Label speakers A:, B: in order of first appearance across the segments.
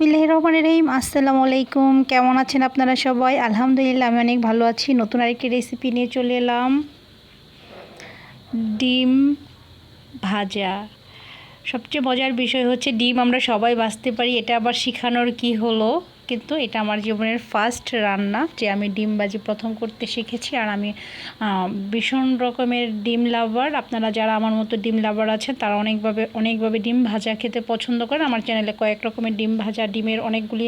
A: বিল্লাহ রহমান রহিম, আসসালামু আলাইকুম। কেমন আছেন আপনারা সবাই? আলহামদুলিল্লাহ, আমি অনেক ভালো আছি। নতুন আরেকটি রেসিপি নিয়ে চলে এলাম। ডিম ভাজা। সবচেয়ে মজার বিষয় হচ্ছে ডিম, আমরা সবাই বাঁচতে পারি। এটা আবার শিখানোর কি হলো? কিন্তু এটা আমার জীবনের ফার্স্ট রান্না, যে আমি ডিম বাজি প্রথম করতে শিখেছি। আর আমি ভীষণ রকমের ডিম লাভার আপনারা যারা আমার মতো ডিম লাভার আছেন, তারা অনেকভাবে অনেকভাবে ডিম ভাজা খেতে পছন্দ করেন। আমার চ্যানেলে কয়েক রকমের ডিম ভাজা, ডিমের অনেকগুলি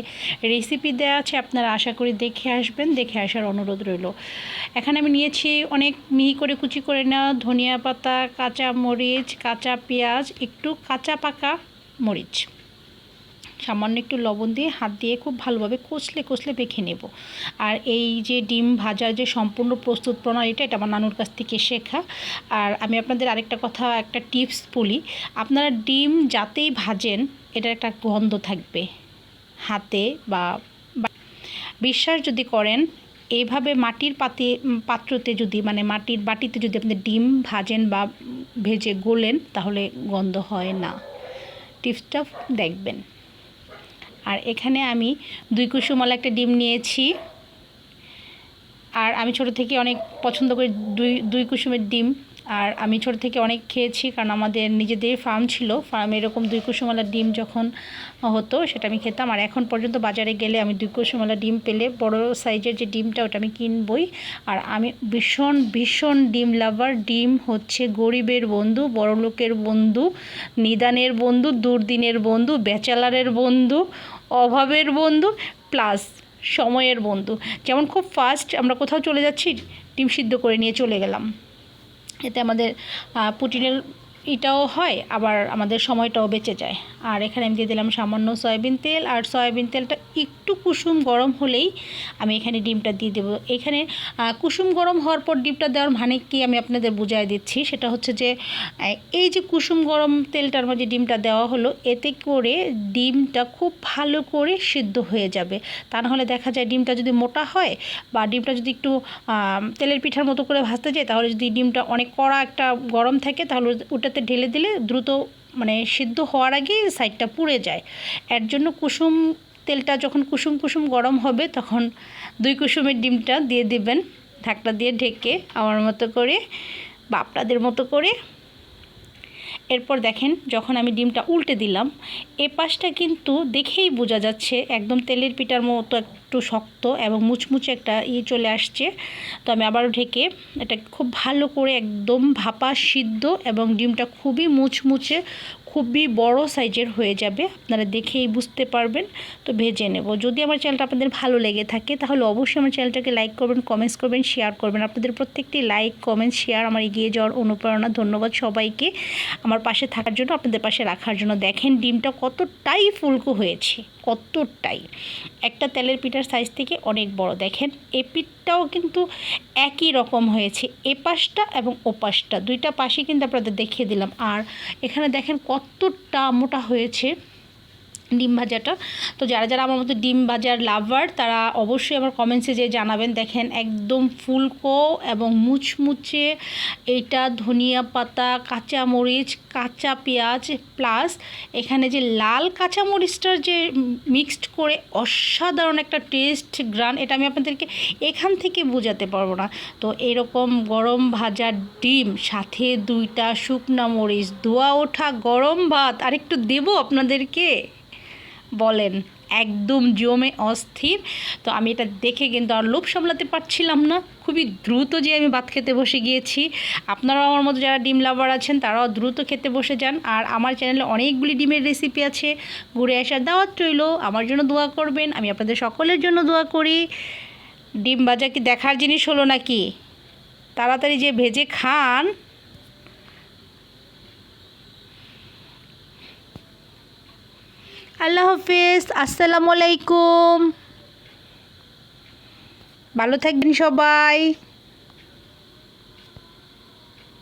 A: রেসিপি দেওয়া আছে। আপনারা আশা করি দেখে আসবেন। দেখে আসার অনুরোধ রইল। এখানে আমি নিয়েছি অনেক মিহি করে কুচি করে নেওয়া ধনিয়া পাতা, কাঁচা মরিচ, কাঁচা পেঁয়াজ, একটু কাঁচা পাকা মরিচ। সামান্য একটু লবণ দিয়ে হাত দিয়ে খুব ভালোভাবে কষলে কষলে মেখে নেব। আর এই যে ডিম ভাজার যে সম্পূর্ণ প্রস্তুত প্রণালীটা এটা আমার নানুর কাছ থেকে শেখা। আর আমি আপনাদের আরেকটা কথা, একটা টিপস বলি, আপনারা ডিম যাতেই ভাজেন, এটার একটা গন্ধ থাকবে হাতে বা বিশ্বাস যদি করেন এইভাবে মাটির পাতে, পাত্রতে যদি মানে মাটির বাটিতে যদি আপনি ডিম ভাজেন বা ভেজে গোলেন, তাহলে গন্ধ হয় না। টিপসটা দেখবেন। আর এখানে আমি দুই কুসুমলা একটা ডিম নিয়েছি। আর আমি ছোট থেকে অনেক পছন্দ করি দুই দুই কুসুমের ডিম। আর আমি ছোট থেকে অনেক খেয়েছি, কারণ আমাদের নিজেদের ফার্ম ছিল। ফার্মে এরকম দুই কুসুমালার ডিম যখন হতো, সেটা আমি খেতাম। আর এখন পর্যন্ত বাজারে গেলে আমি দুই কুসুমালা ডিম পেলে বড় সাইজের যে ডিমটা, ওটা আমি কিনবই। আর আমি ভীষণ ভীষণ ডিম লাভার ডিম হচ্ছে গরিবের বন্ধু, বড় লোকের বন্ধু, নিদানের বন্ধু, দুর্দিনের বন্ধু ব্যাচেলারের বন্ধু, অভাবের বন্ধু প্লাস সময়ের বন্ধু। যেমন খুব ফাস্ট আমরা কোথাও চলে যাচ্ছি, ডিম সিদ্ধ করে নিয়ে চলে গেলাম। এতে আমাদের পুটিনের এটাও হয়, আবার আমাদের সময়টাও বেঁচে যায়। আর এখানে আমি দিয়ে দিলাম সামান্য সয়াবিন তেল, আর সয়াবিন তেলটা একটু কুসুম গরম হলেই আমি এখানে ডিমটা দিয়ে দেবো। এখানে কুসুম গরম হওয়ার পর ডিমটা দেওয়ার মানে কি আমি আপনাদের বুঝাই দিচ্ছি। সেটা হচ্ছে যে এই যে কুসুম গরম তেলটার মধ্যে ডিমটা দেওয়া হলো, এতে করে ডিমটা খুব ভালো করে সিদ্ধ হয়ে যাবে। তা নাহলে দেখা যায় ডিমটা যদি মোটা হয় বা ডিমটা যদি একটু তেলের পিঠার মতো করে ভাজতে যায়, তাহলে যদি ডিমটা অনেক কড়া একটা গরম থাকে, তাহলে ওটাতে ঢেলে দিলে দ্রুত মানে সিদ্ধ হওয়ার আগেই সাইডটা পুড়ে যায়। এর জন্য কুসুম তেলটা যখন কুসুম কুসুম গরম হবে, তখন দুই কুসুমের ডিমটা দিয়ে দিবেন। ঢাকটা দিয়ে ঢেকে আমার মতো করে বা আপনাদের মতো করে। এরপর দেখেন, যখন আমি ডিমটা উল্টে দিলাম, এ পাশটা কিন্তু দেখেই বোঝা যাচ্ছে, একদম তেলের পিঠার মতো একটু শক্ত এবং মুচমুচে একটা ইয়ে চলে আসছে। তো আমি আবারও ঢেকে এটা খুব ভালো করে একদম ভাপা সিদ্ধ এবং ডিমটা খুবই মুচমুচে খুবই বড় সাইজের হয়ে যাবে। আপনারা দেখেই বুঝতে পারবেন। তো ভেজে নেব। যদি আমার চ্যানেলটা আপনাদের ভালো লেগে থাকে, তাহলে অবশ্যই আমার চ্যানেলটাকে লাইক করবেন কমেন্টস করবেন শেয়ার করবেন। আপনাদের প্রত্যেকটি লাইক কমেন্ট শেয়ার আমার এগিয়ে যাওয়ার অনুপ্রেরণা। ধন্যবাদ সবাইকে। আমার পাশে থাকার জন্য, আপনাদের পাশে রাখার জন্য। দেখেন ডিমটা কতটাই ফুলকো হয়েছে, কতটাই। একটা তেলের পিঠার সাইজ থেকে অনেক বড়। দেখেন এ পিঠটাও কিন্তু একই রকম হয়েছে। এ পাশটা এবং ও পাশটা দুইটা পাশে কিন্তু আপনাদের দেখিয়ে দিলাম। আর এখানে দেখেন কতটা মোটা হয়েছে। ডিম ভাজাটা। তো যারা যারা আমার মতো ডিম ভাজার লাভার তারা অবশ্যই আমার কমেন্টসে যে জানাবেন। দেখেন একদম ফুলকো এবং মুচমুচে এটা ধনিয়া পাতা কাঁচা মরিচ কাঁচা পেঁয়াজ প্লাস এখানে যে লাল কাঁচা মরিচটার যে মিক্সড করে অসাধারণ একটা টেস্ট গ্রান, এটা আমি আপনাদেরকে এখান থেকে বোঝাতে পারব না। তো এরকম গরম ভাজা ডিম, সাথে দুইটা শুকনা মরিচ, ধোয়া ওঠা গরম ভাত আর একটু দেবো আপনাদেরকে। বলেন, একদম জমে অস্থির। তো আমি এটা দেখে কিন্তু আর লোভ সামলাতে পারছিলাম না। খুবই দ্রুত যে আমি ভাত খেতে বসে গিয়েছি। আপনারাও আমার মতো যারা ডিম লাভার আছেন, তারাও দ্রুত খেতে বসে যান। আর আমার চ্যানেলে অনেকগুলি ডিমের রেসিপি আছে। ঘুরে আসার দাওয়াত রইল। আমার জন্য দোয়া করবেন। আমি আপনাদের সকলের জন্য দোয়া করি। ডিম ভাজা কি দেখার জিনিস হলো নাকি? তাড়াতাড়ি যে ভেজে খান। আল্লাহ হাফিজ আসসালামু আলাইকুম। ভালো থাকবেন সবাই।